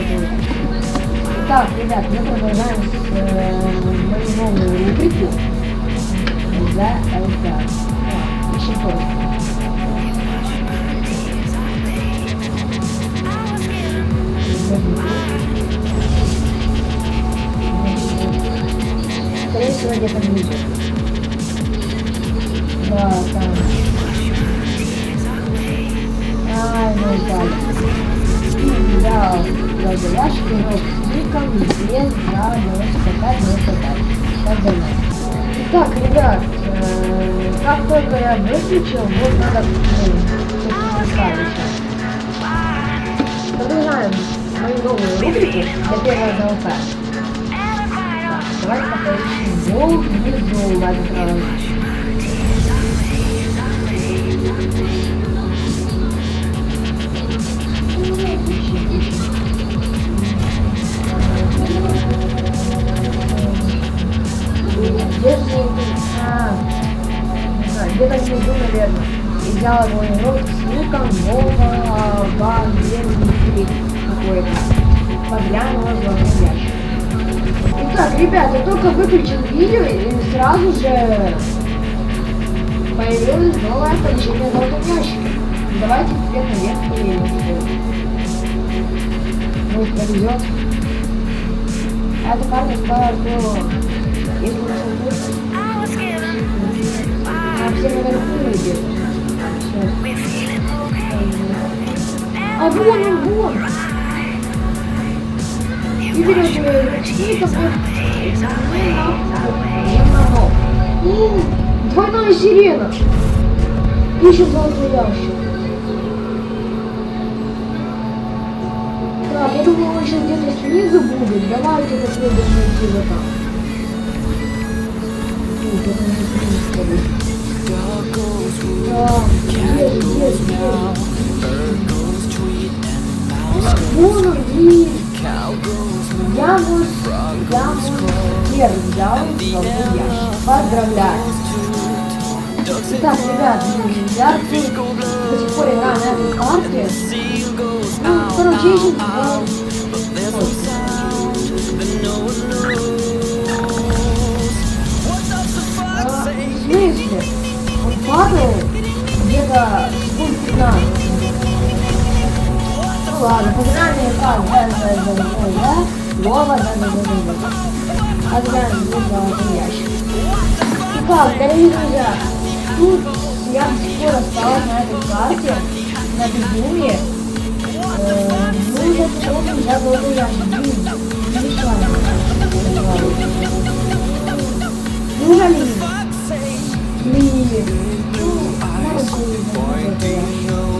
эту игру. Итак, ребят, мы продолжаем с э, мою новую рубрику. Да, это. А, еще тоже. Скорее всего, где-то внизу. Да, там. Взял вроде ящик, но слишком без за 95, 95. Так давно. Итак, ребят, э, как только я выключил, вот надо ну, Продолжаем мою новую рубрику для первого ЗЛП. Давайте поищем волк внизу в где-то внизу, наверное. И взял его игрок с ником Вова Бан какой-то. Подглянула в ящик. Итак, ребята, только выключил видео и сразу же появилось новое оповещение в ящике. Давайте теперь наверх проверим. Ну, повезет. А сказала, что если мы все а все наверху идет. А вон он, вон! И берет ручник, Двойная сирена! Ищем золотой ящик. Так, я думаю, он сейчас где-то снизу будет. Давайте попробуем найти его там. Есть, есть, есть. Вон он, блин. Я вот, я вот первый золотой ящик. Поздравляю. Итак, ребят, я до сих пор играю на этой карте. Ну, короче, я еще... В смысле? Он падает где-то секунд 15. Ну ладно, погнали, как, да, да, да, да, да, да, да, да, да, да. Здесь золотой ящик. Итак, дорогие друзья, тут я пор осталась на этой карте, на безумии. Э, ну, я попробую взять золотой ящик. Блин, не мешай. Неужели? Блин. Ну, надо было золотой ящик.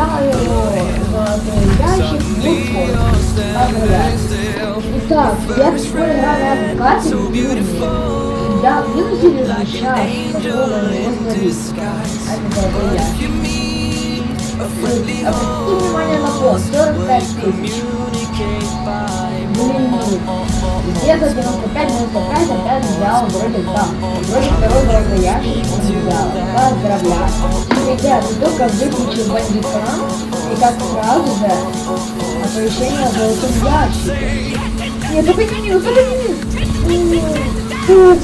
взял его золотой ящик в Поздравляю. Итак, я до сих пор играю на этой карте в минусе. Я в минусе или сейчас попробую его словить. Это ящик. Обратите внимание на пол, 45 тысяч. Блин, где-то 95, 95 опять взял вроде там. Вроде второй он взял. Поздравляю. Ребят, только выключил бандитран, и как сразу же оповещение о золотом ящике. Нет, не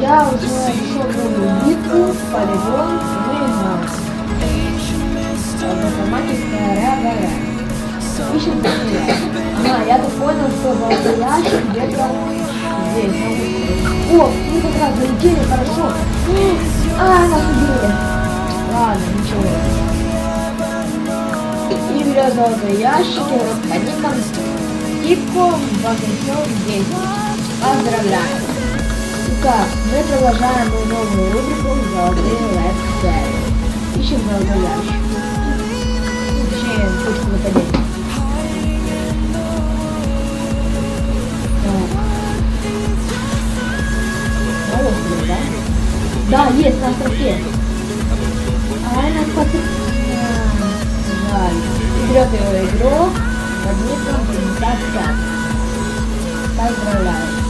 я уже нашел новую битву, полигон, ну знаю. Автоматическая ряда Ищем быстрее. А, я тут понял, что золотой ящик где-то здесь. О, мы как раз залетели, хорошо. А, нас убили. Ладно, ничего. И берет золотой ящик, по никам Типком возвращен 10. Поздравляю! Итак, мы продолжаем мою новую рубрику «Золотые Play». Ищем золотой ящик. Точнее, точку острове, да? Есть на островке. А она спасет... Жаль. Берет его игрок под ником 55. Поздравляю.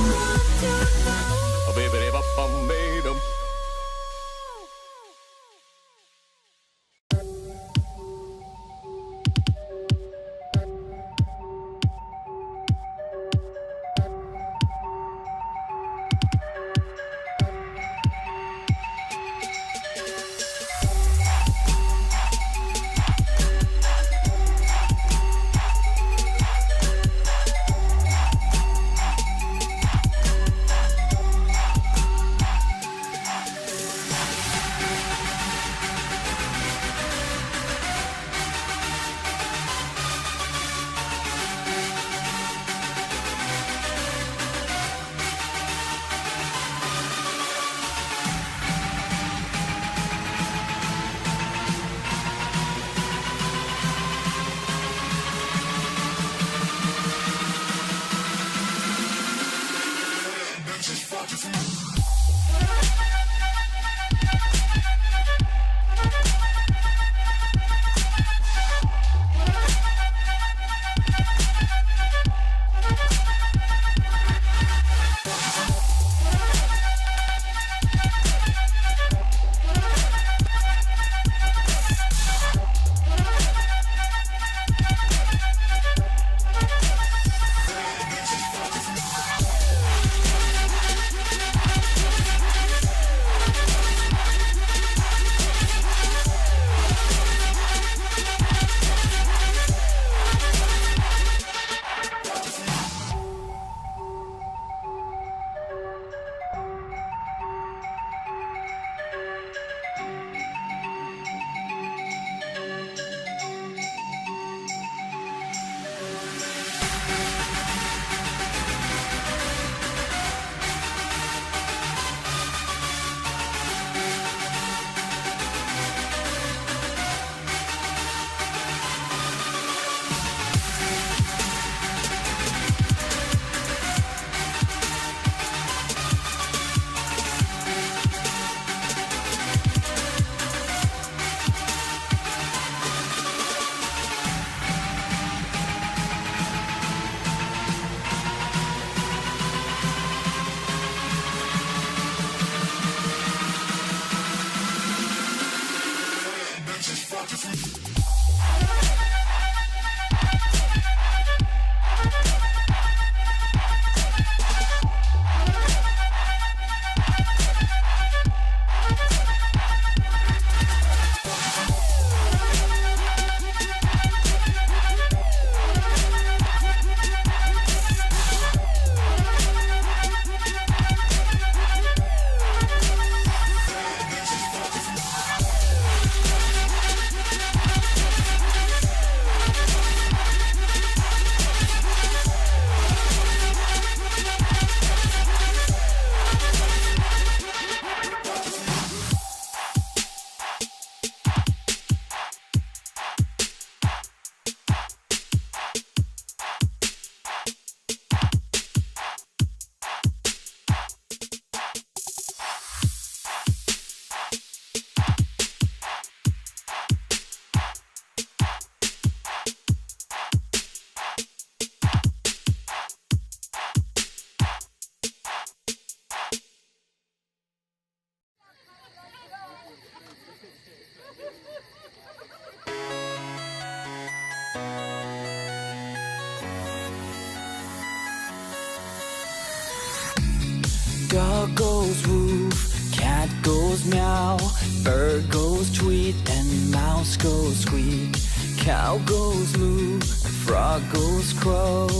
Goes meow, bird goes tweet, and mouse goes squeak. Cow goes moo, frog goes croak,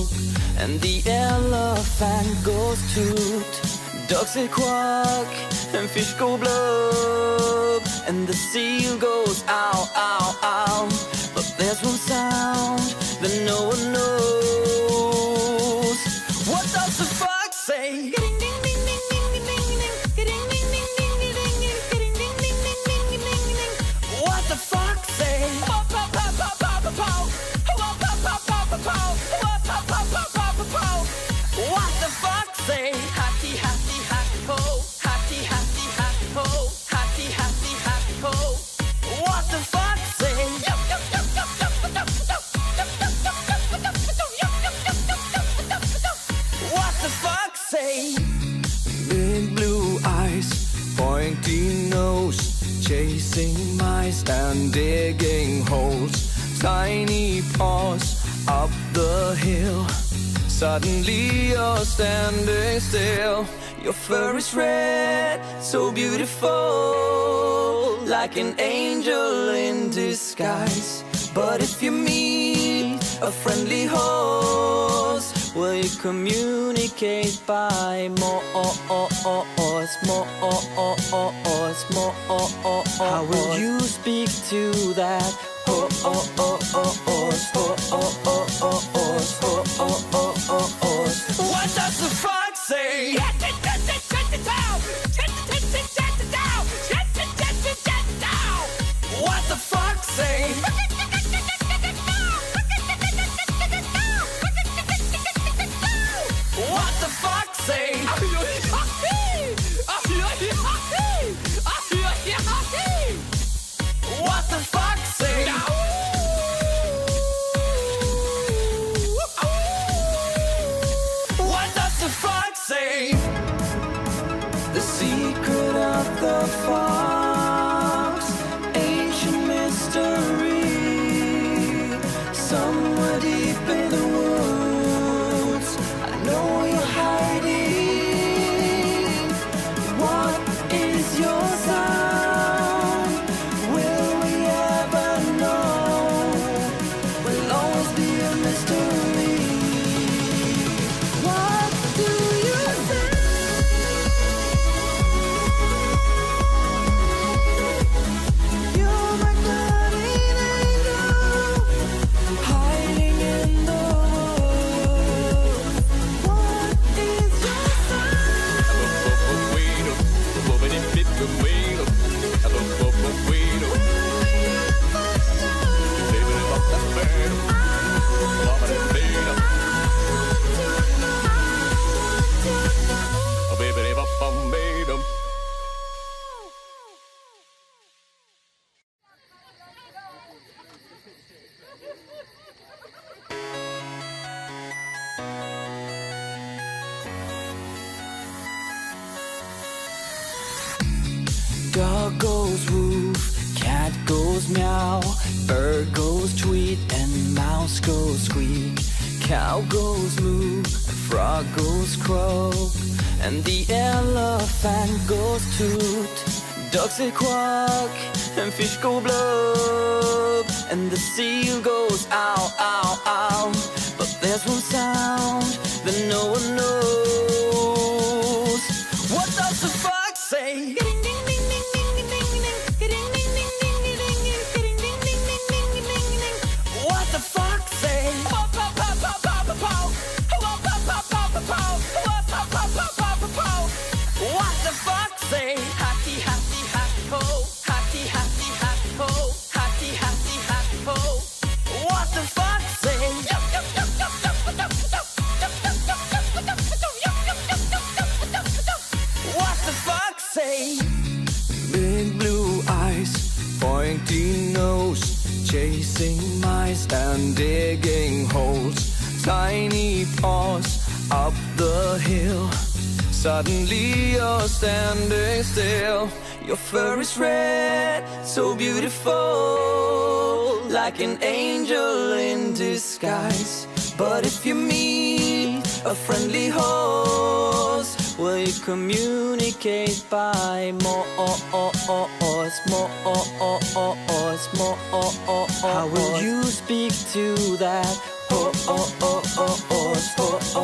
and the elephant goes toot. Ducks say quack, and fish go blub, and the seal goes ow, ow, ow. But there's one sound that no one knows. Suddenly you're standing still. Your fur is red, so beautiful, like an angel in disguise. But if you meet a friendly horse, will you communicate by more, more, more? How will you speak to that horse? What What the fuck say? Ducks say quack, and fish go blub, and the seal goes ow, ow, ow. But there's one sound Big blue eyes, pointy nose, chasing mice and digging holes. Tiny paws up the hill. Suddenly you're standing still. Your fur is red, so beautiful, like an angel in disguise. But if you meet a friendly horse, Will you communicate by more words, more more? How will you speak to that? Oh, oh, oh, oh, oh, oh, oh.